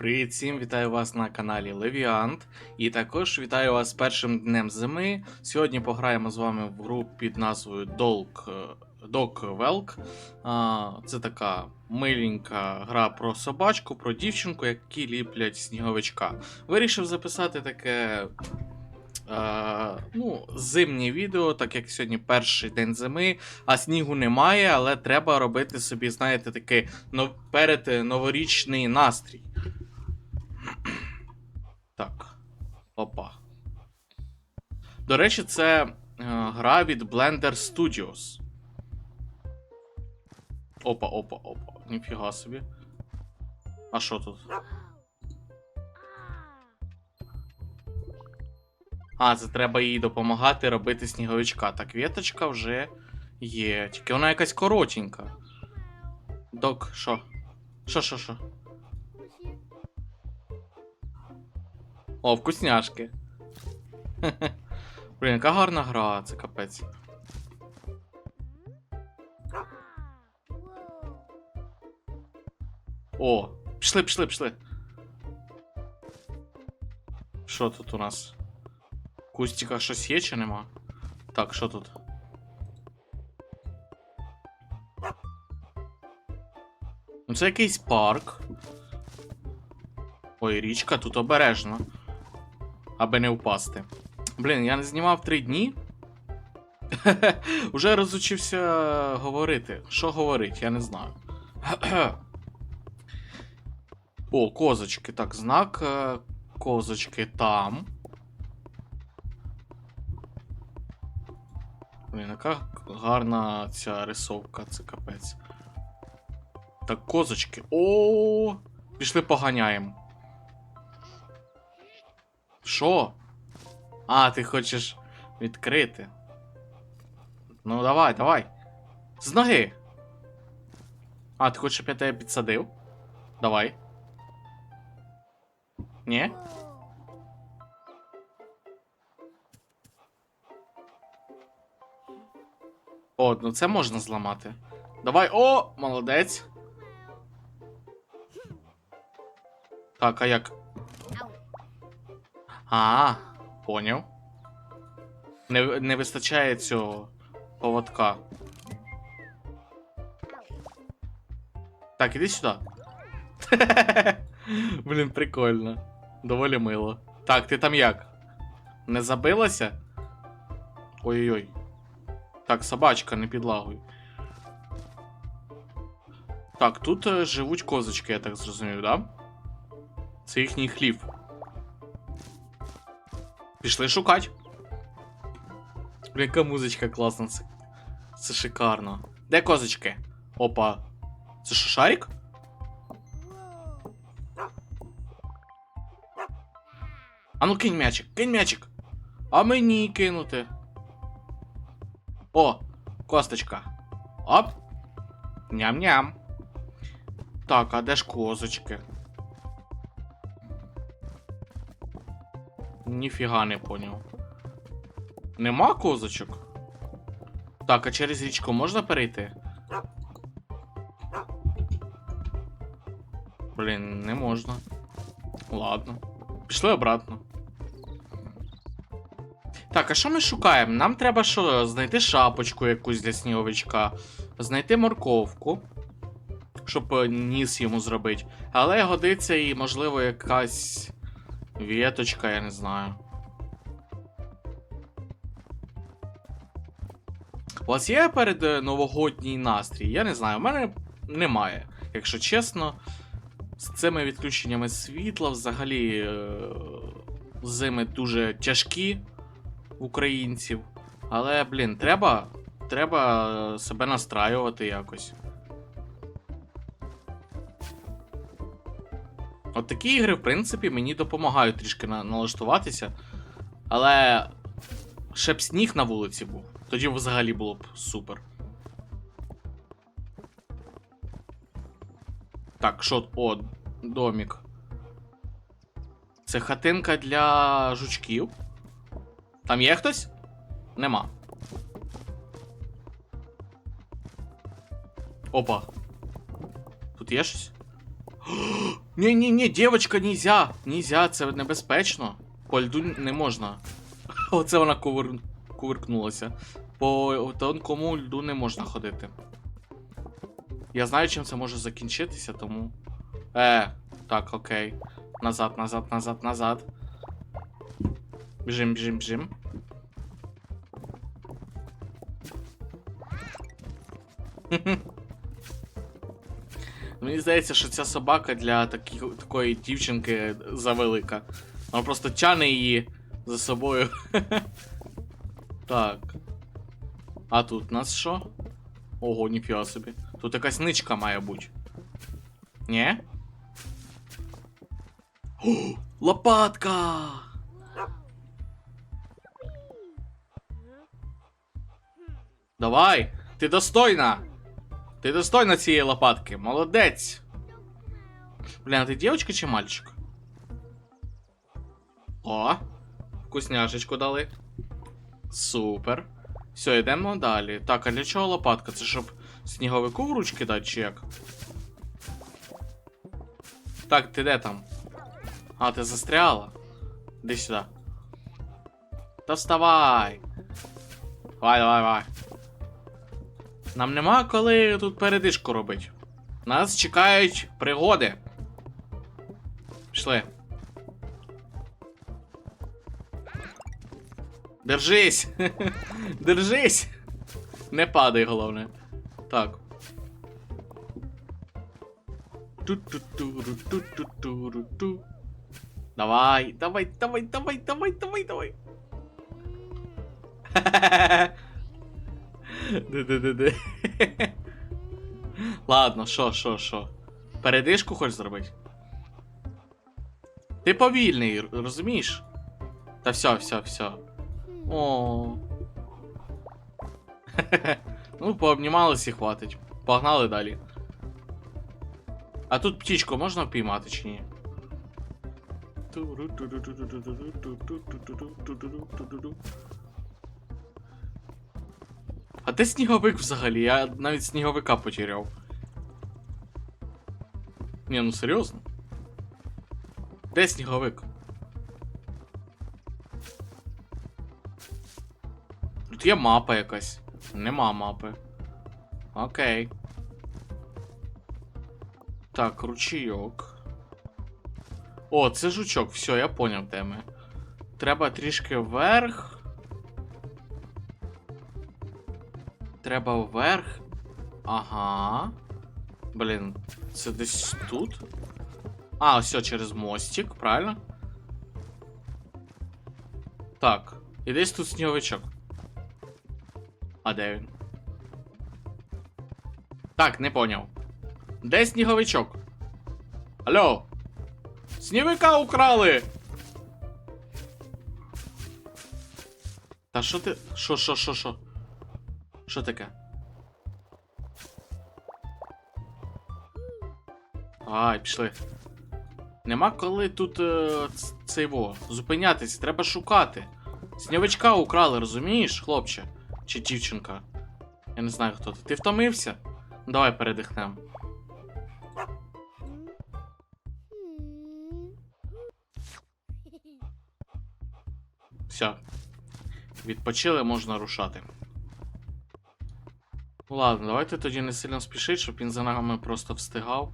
Привіт всім, вітаю вас на каналі Левіант. І також вітаю вас першим днем зими. Сьогодні пограємо з вами в гру під назвою Dog Welk. Це така миленька гра про собачку, про дівчинку, які ліплять сніговичка. Вирішив записати таке. е, ну, зимнє відео, так як сьогодні перший день зими, а снігу немає, але треба робити собі, знаєте, такий перед е, новорічний настрій. Так. Опа. До речі, це е, гра від Blender Studios. Опа, опа, опа. Ніфіга собі. А що тут? А, це треба їй допомагати робити сніговичка. Так, віточка вже є. Тільки вона якась коротенька. Док, що? Що, що, що? О, вкусняшки. Блін, яка гарна гра, це капець. О, пішли, пішли, пішли. Що тут у нас? В кустиках щось є чи нема? Так, що тут? Ну це якийсь парк. Ой, річка тут обережно. Аби не впасти. Блін, я не знімав три дні. Уже розучився говорити. Що говорить, я не знаю. О, козочки. Так, знак е, козочки там. Блін, яка гарна ця рисовка, це капець. Так, козочки. О, пішли поганяємо. Що? А, ти хочеш відкрити. Ну, давай, давай. З ноги. А, ти хочеш, щоб я тебе підсадив? Давай. Ні? О, ну це можна зламати. Давай. О, молодець. Так, а як? А, поняв. Не, не вистачає цього поводка. Так, іди сюди. Блін, прикольно. Доволі мило. Так, ти там як? Не забилася? Ой-ой-ой. Так, собачка, не підлагуй. Так, тут е, живуть козочки, я так зрозумів, да? Це їхній хлів. Пішли шукать. Яка музичка класна, це, це шикарно. Де козочки? Опа. Це що, шарик? А ну кинь м'ячик, кинь м'ячик. А мені кинути. О, косточка. Оп. Ням-ням. Так, а де ж козочки? Ніфіга не поняв. Нема козочок? Так, а через річку можна перейти? Блін, не можна. Ладно. Пішли обратно. Так, а що ми шукаємо? Нам треба що? Знайти шапочку якусь для сніговичка, знайти морковку, щоб е, ніс йому зробити. Але годиться і, можливо, якась віточка, я не знаю. У вас є перед е, новогодній настрій? Я не знаю, у мене немає, якщо чесно. З цими відключеннями світла взагалі е, зими дуже тяжкі українців. Але, блін, треба, треба е, себе настраювати якось. От такі ігри, в принципі, мені допомагають трішки на- налаштуватися. Але ще б сніг на вулиці був. Тоді взагалі було б супер. Так, що. О, домік. Це хатинка для жучків. Там є хтось? Нема. Опа. Тут є щось? Ні, ні, ні, дівчинка, нельзя. Нельзя, це небезпечно. По льду не можна. Оце вона кувир... кувиркнулася. По тонкому льду не можна ходити. Я знаю, чим це може закінчитися, тому. Е, так, окей. Назад, назад, назад, назад. Біжим, біжим, біжим. Мені здається, що ця собака для такі, такої дівчинки завелика. Вона просто тяне її за собою. так. А тут у нас що? Ого, ніфіга собі. Тут якась ничка має бути. Ні? О, лопатка! Давай! Ти достойна! Ти достойна цієї лопатки, молодець! Блін, а ти дівчинка чи мальчик? О! Вкусняшечку дали. Супер. Все, йдемо далі. Так, а для чого лопатка? Це щоб сніговику в ручки дати, чи як? Так, ти де там? А, ти застряла? Іди сюди. Та вставай! Давай, давай, давай. Нам нема коли тут передишку робити. Нас чекають пригоди. Пішли. Держись! Держись! Не падай, головне. Так. Ту-ту-ту-ру-ту-ту-ту-ру-ту. Давай, давай, давай, давай, давай, давай, давай. Де-де-де-де. Ладно, що, що, що. Передишку хочеш зробити? Ти повільний, розумієш? Та все, все, все. О. ну, пообнімались і хватить. Погнали далі. А тут птічку можна впіймати чи ні? Де сніговик взагалі? Я навіть сніговика потеряв. Ні, ну серйозно? Де сніговик? Тут є мапа якась. Нема мапи. Окей. Так, ручійок. О, це жучок, все, я поняв, де ми. Треба трішки вверх. Треба вверх. Ага. Блін, це десь тут. А, все, через мостик, правильно? Так. І десь тут сніговичок. А де він? Так, не поняв. Де сніговичок? Алло? Снівика украли! Та що ти. Що, що, що, що? Що таке? Ай, пішли. Нема коли тут е, цей во. Зупинятись, треба шукати. Снівичка украли, розумієш, хлопче? Чи дівчинка? Я не знаю хто ти. Ти втомився? Давай передихнемо. Все. Відпочили, можна рушати. Ну ладно, давайте тоді не сильно спішить, щоб він за нами просто встигав.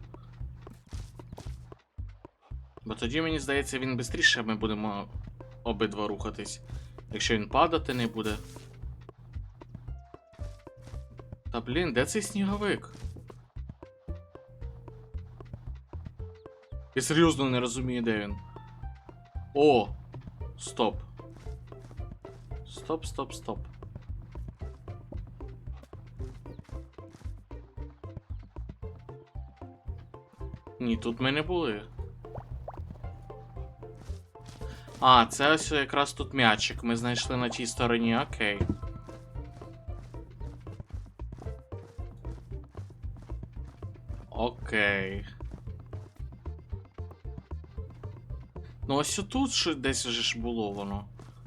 Бо тоді, мені здається, він швидше ми будемо обидва рухатись. Якщо він падати не буде. Та блін, де цей сніговик? Я серйозно не розумію, де він. О! Стоп. Стоп, стоп, стоп. Ні, тут ми не були. А, це ось якраз тут м'ячик. Ми знайшли на тій стороні, окей. Окей. Ну ось тут ще десь вже ж було воно.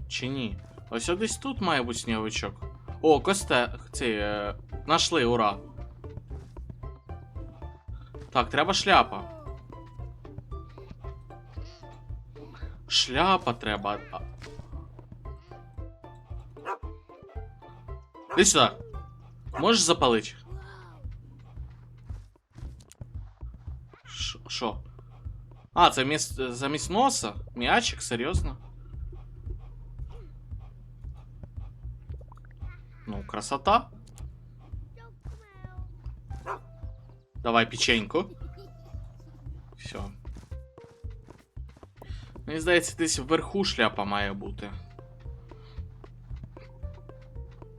Чи ні? Ось десь тут має бути сніговичок. О, косте. Цей. Е... Нашли, ура. Так, треба шляпа. Шляпа треба. А- Іди сюди. Можеш запалити? Ш- Що? А, це міс... замість носа? М'ячик, серйозно? Ну, красота. Давай печеньку. Все. Мені здається, десь вверху шляпа має бути.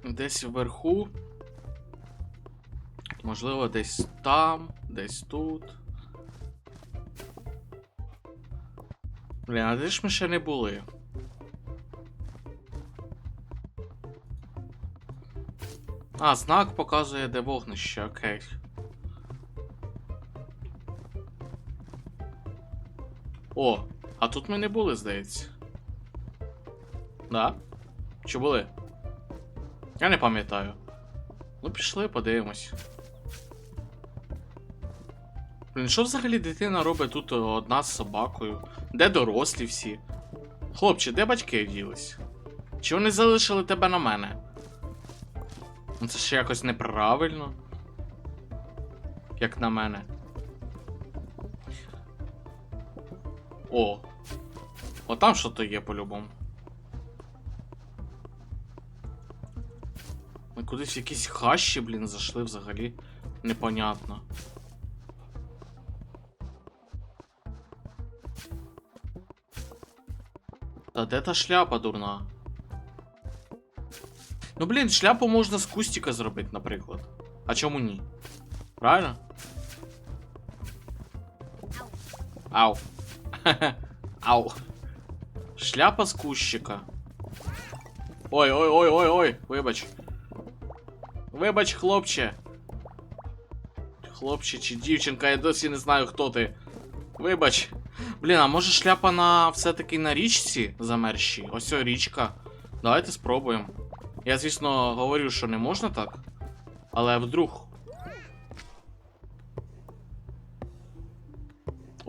Десь вверху. Можливо, десь там, десь тут. Блін, а де ж ми ще не були? А, знак показує, де вогнище, окей. О, а тут ми не були, здається. Да? Чи були? Я не пам'ятаю. Ну, пішли, подивимось. Блін, що взагалі дитина робить тут одна з собакою? Де дорослі всі? Хлопче, де батьки ділись? Чи вони залишили тебе на мене? Ну це ще якось неправильно. Як на мене. О. О, там що то є по-любому. Ми кудись якісь хащі, блін, зайшли взагалі. Непонятно. Та де та шляпа дурна? Ну блін, шляпу можна з кустика зробити, наприклад. А чому ні? Правильно? Ау. Ау. Шляпа з кущика. Ой, ой, ой, ой, ой, вибач. Вибач, хлопче. Хлопче чи дівчинка, я досі не знаю, хто ти. Вибач. Блін, а може шляпа на все-таки на річці замерщій? Ось о, річка. Давайте спробуємо. Я, звісно, говорю, що не можна так. Але вдруг.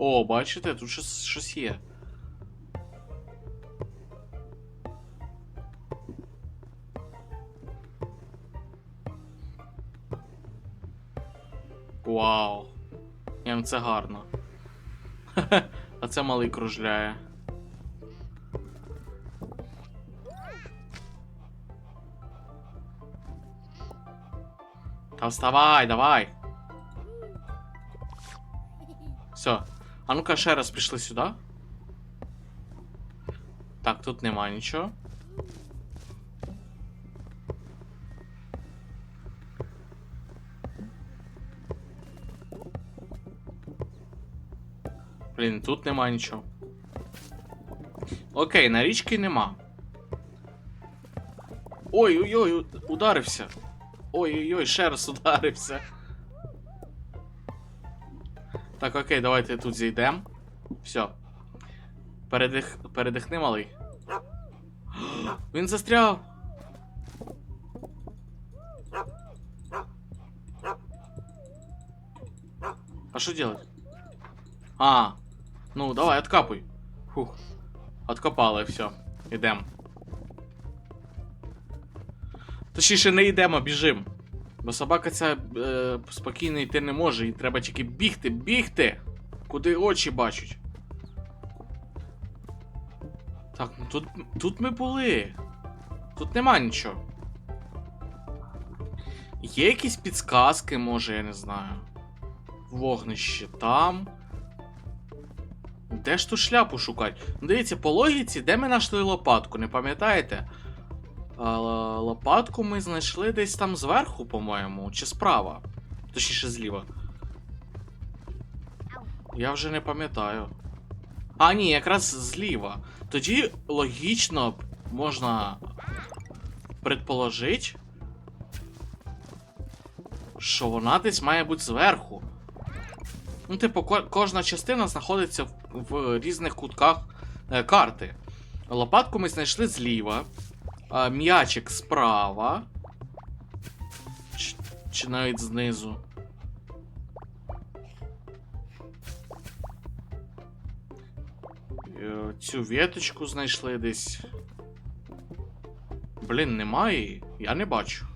О, бачите, тут щось, щось є. Вау. Ні, ну це гарно. А це малий кружляє. Та вставай, давай. Все. А ну-ка ще раз пішли сюди. Так, тут нема нічого. Блін, тут нема нічого. Окей, на річки нема. Ой-ой-ой, ударився. Ой-ой-ой, ще раз ударився. Так, окей, давайте тут зійдемо. Все. Передих... Передихни, малий. Він застряв. А що делать? А, ну давай, откапуй. Фух. Откопали, все. Ідем. Точніше, не йдемо, біжим. Бо собака ця е, спокійно йти не може, і треба тільки бігти, бігти! Куди очі бачать. Так, ну тут, тут ми були. Тут нема нічого. Є якісь підсказки, може, я не знаю. Вогнище там. Де ж ту шляпу шукати? Ну, Дивіться, по логіці, де ми знайшли лопатку, не пам'ятаєте? Лопатку ми знайшли десь там зверху, по-моєму, чи справа. Точніше, зліва. Я вже не пам'ятаю. А, ні, якраз зліва. Тоді логічно можна предположити, що вона десь має бути зверху. Ну, типу, ко- кожна частина знаходиться в, в різних кутках е, карти. Лопатку ми знайшли зліва, м'ячик справа. Чи, чи навіть знизу. Е, Цю веточку знайшли десь. Блін, немає? Я не бачу.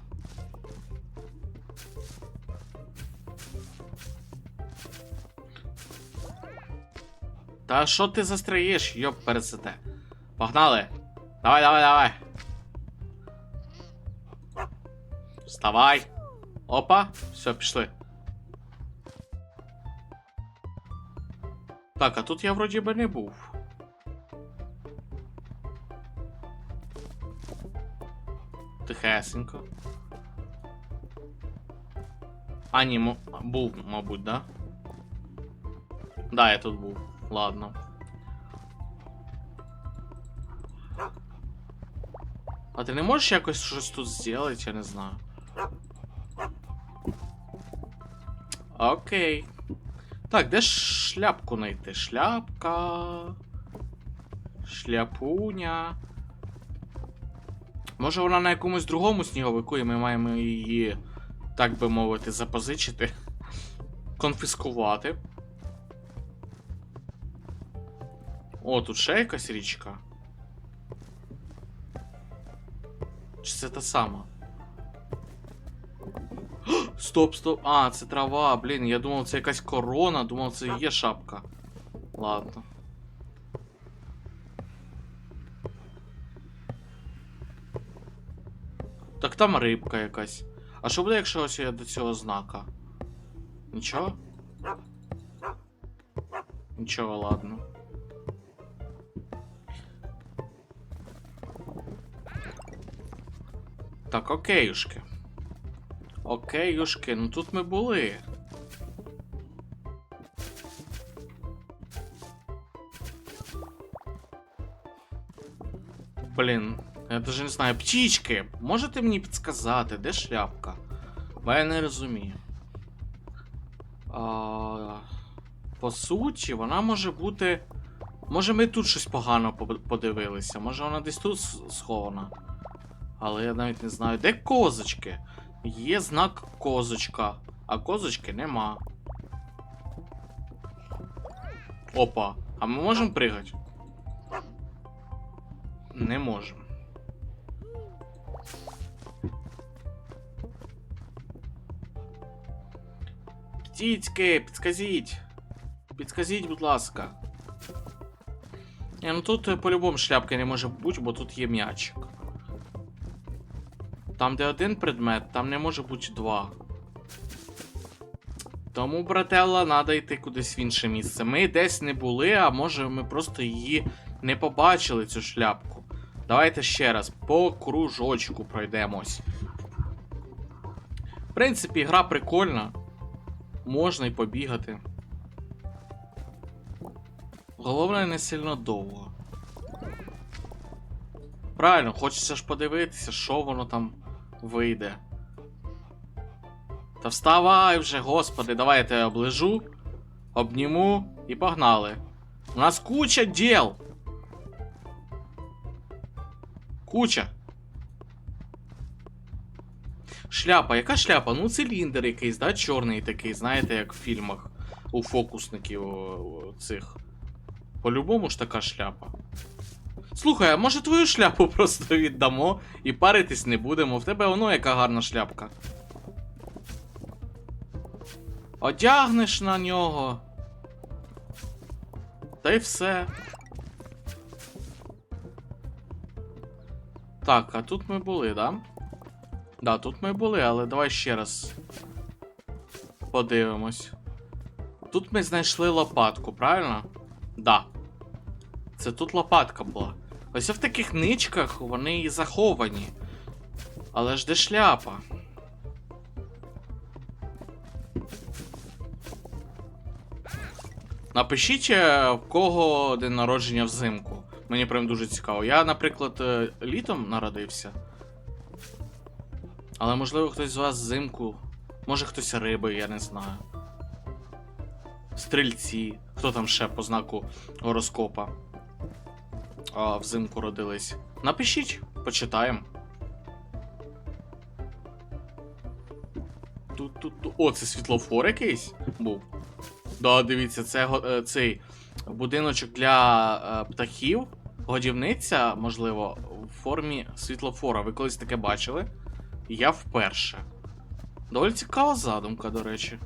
Та що ти застряєш, йоп пересете? Погнали! Давай, давай, давай! Вставай! Опа! Все, пішли. Так, а тут я вроді би не був. Тихесенько. А, ні, був, мабуть, да? Да, я тут був. Ладно. А ти не можеш якось щось тут зробити, я не знаю. Окей. Так, де ж шляпку знайти? Шляпка. Шляпуня. Може вона на якомусь другому сніговику, і ми маємо її, так би мовити, запозичити. Конфіскувати. О, тут ще якась річка. Чи це та сама? Стоп, стоп. А, це трава, блін, я думав, це якась корона, думав, це є шапка. Ладно. Так там рибка якась. А що буде, якщо ось я до цього знака? Нічого? Нічого, ладно. Так, окейушки. Окейушки, ну тут ми були. Блін, я даже не знаю. Птічки, можете мені підсказати, де шляпка? Бо я не розумію. А, по суті, вона може бути. Може ми тут щось погано подивилися. Може вона десь тут схована. Але я навіть не знаю. Де козочки? Є знак козочка, а козочки нема. Опа. А ми можемо пригати? Не можемо. Птічки, підскажіть. Підскажіть, будь ласка. Ні, ну тут е, по-любому шляпки не може бути, бо тут є м'ячик. Там, де один предмет, там не може бути два. Тому, брателла, треба йти кудись в інше місце. Ми десь не були, а може ми просто її не побачили, цю шляпку. Давайте ще раз по кружочку пройдемось. В принципі, гра прикольна. Можна й побігати. Головне, не сильно довго. Правильно, хочеться ж подивитися, що воно там вийде. Та вставай вже, господи, давай я тебе оближу, обніму і погнали. У нас куча діл. Куча. Шляпа, яка шляпа? Ну, циліндр якийсь, да, чорний такий, знаєте, як в фільмах у фокусників цих. По-любому ж така шляпа. Слухай, а може твою шляпу просто віддамо і паритись не будемо. В тебе воно яка гарна шляпка. Одягнеш на нього. Та й все. Так, а тут ми були, да? Да, тут ми були, але давай ще раз подивимось. Тут ми знайшли лопатку, правильно? Да. Це тут лопатка була. Ось в таких ничках вони і заховані. Але ж де шляпа? Напишіть, е, в кого день народження взимку. Мені прям дуже цікаво. Я, наприклад, е, літом народився. Але можливо хтось з вас взимку. Може хтось риби, я не знаю. Стрільці. Хто там ще по знаку гороскопа? А, взимку родились. Напишіть, почитаємо. Тут, тут, тут. О, це світлофор якийсь був. Да, дивіться, це е, цей будиночок для е, птахів, годівниця, можливо, в формі світлофора. Ви колись таке бачили? Я вперше. Доволі цікава задумка, до речі.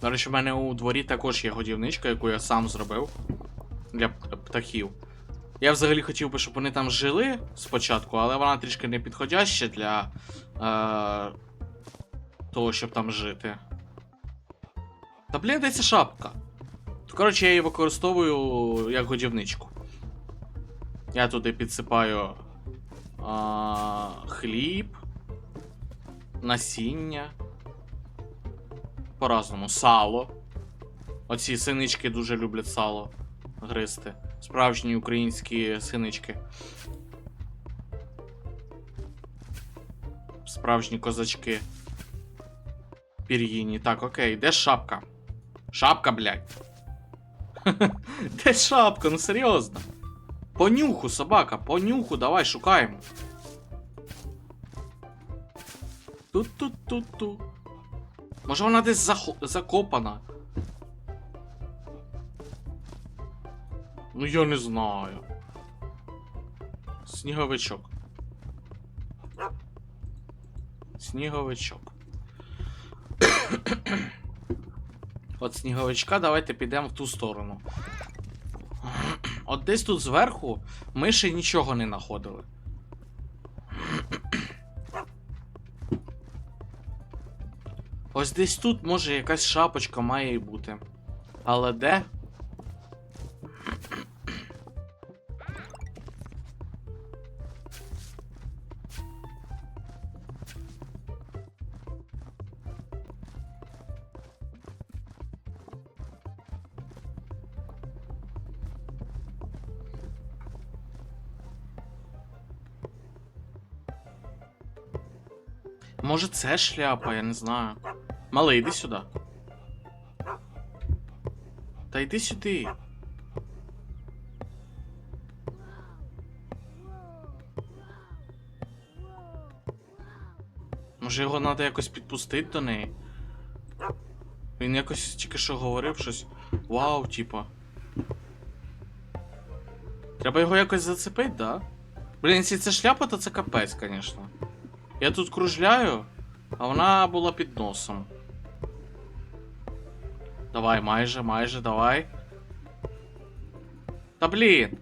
До речі, в мене у дворі також є годівничка, яку я сам зробив для птахів. Я взагалі хотів би, щоб вони там жили спочатку, але вона трішки не підходяща для е, того, щоб там жити. Та блін, де ця шапка? Коротше, я її використовую як годівничку. Я туди підсипаю а, хліб, насіння. По-разному. Сало. Оці синички дуже люблять сало гризти. Справжні українські синички. Справжні козачки. Пір'їні. Так, окей, де шапка? Шапка, блядь. Де шапка? Ну серйозно. Понюху, собака, понюху, давай шукаємо. Тут-тут-тут-ту. Може вона десь захо- закопана. Ну я не знаю. Сніговичок. Сніговичок. От сніговичка давайте підемо в ту сторону. От десь тут зверху ми ще нічого не знаходили. Ось десь тут може якась шапочка має і бути. Але де? Може це шляпа, я не знаю. Малий, йди сюди. Та йди сюди. Може його треба якось підпустити до неї? Він якось тільки що говорив щось. Вау, типа. Треба його якось зацепити, да? Блін, якщо це шляпа, то це капець, звісно. Я тут кружляю, а вона була під носом. Давай, майже, майже, давай. Та блін.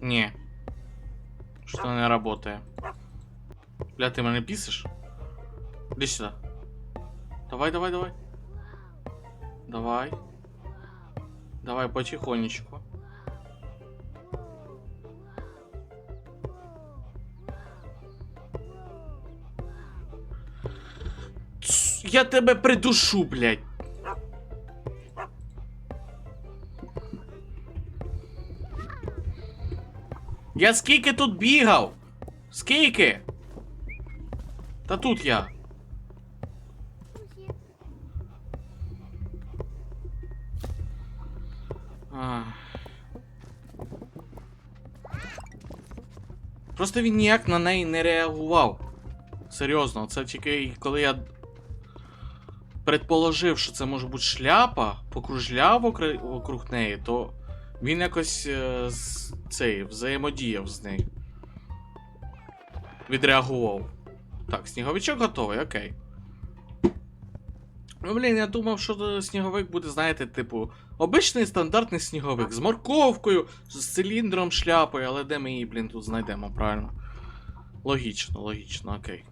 Не. Что не работает. Бля, ты меня писаешь? Иди сюда. Давай, давай, давай. Давай. Давай потихонечку. Я тебе придушу, блядь. Я скільки тут бігав? Скільки? Та тут я. Просто він ніяк на неї не реагував. Серйозно, це тільки коли я предположив, що це може бути шляпа, покружляв вокруг неї, то він якось е, цей взаємодіяв з нею. Відреагував. Так, сніговичок готовий, окей. Ну, блін, я думав, що е, сніговик буде, знаєте, типу, обичний стандартний сніговик з морковкою, з циліндром шляпою, але де ми її, блін, тут знайдемо, правильно? Логічно, логічно, окей.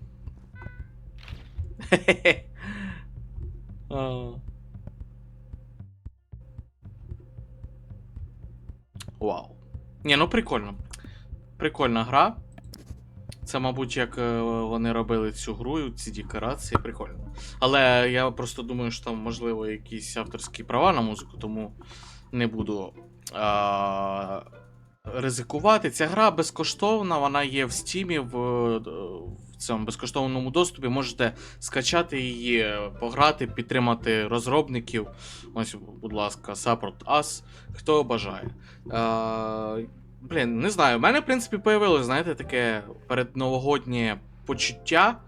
Хе-хе-хе. Вау. Ні, ну прикольно. Прикольна гра. Це, мабуть, як е, вони робили цю гру, ці декорації, прикольно. Але я просто думаю, що там, можливо, якісь авторські права на музику, тому не буду а, ризикувати. Ця гра безкоштовна, вона є в стімі в, е, в цьому безкоштовному доступі. Можете скачати її, пограти, підтримати розробників. Ось, будь ласка, Support Us, хто бажає. Е, блін, не знаю. У мене, в принципі, появилось, знаєте, таке передновогоднє почуття,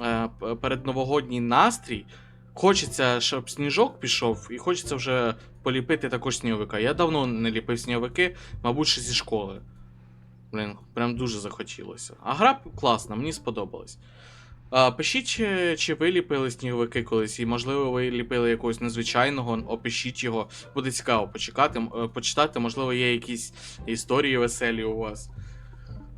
е, передновогодній настрій. Хочеться, щоб сніжок пішов, і хочеться вже поліпити також сніговика. Я давно не ліпив сніговики, мабуть, ще зі школи. Блін, прям дуже захотілося. А гра класна, мені сподобалась. А, пишіть, чи, чи ви ліпили сніговики колись, і можливо ви ліпили якогось незвичайного, опишіть його. Буде цікаво почекати, е, почитати, можливо, є якісь історії веселі у вас.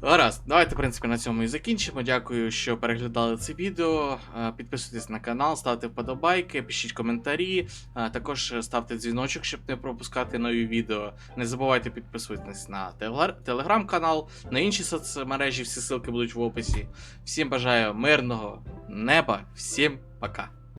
Гаразд, давайте, в принципі, на цьому і закінчимо. Дякую, що переглядали це відео. Е, Підписуйтесь на канал, ставте вподобайки, пишіть коментарі. Е, Також ставте дзвіночок, щоб не пропускати нові відео. Не забувайте підписуватись на телеграм-канал, на інші соцмережі, всі ссылки будуть в описі. Всім бажаю мирного неба, всім пока.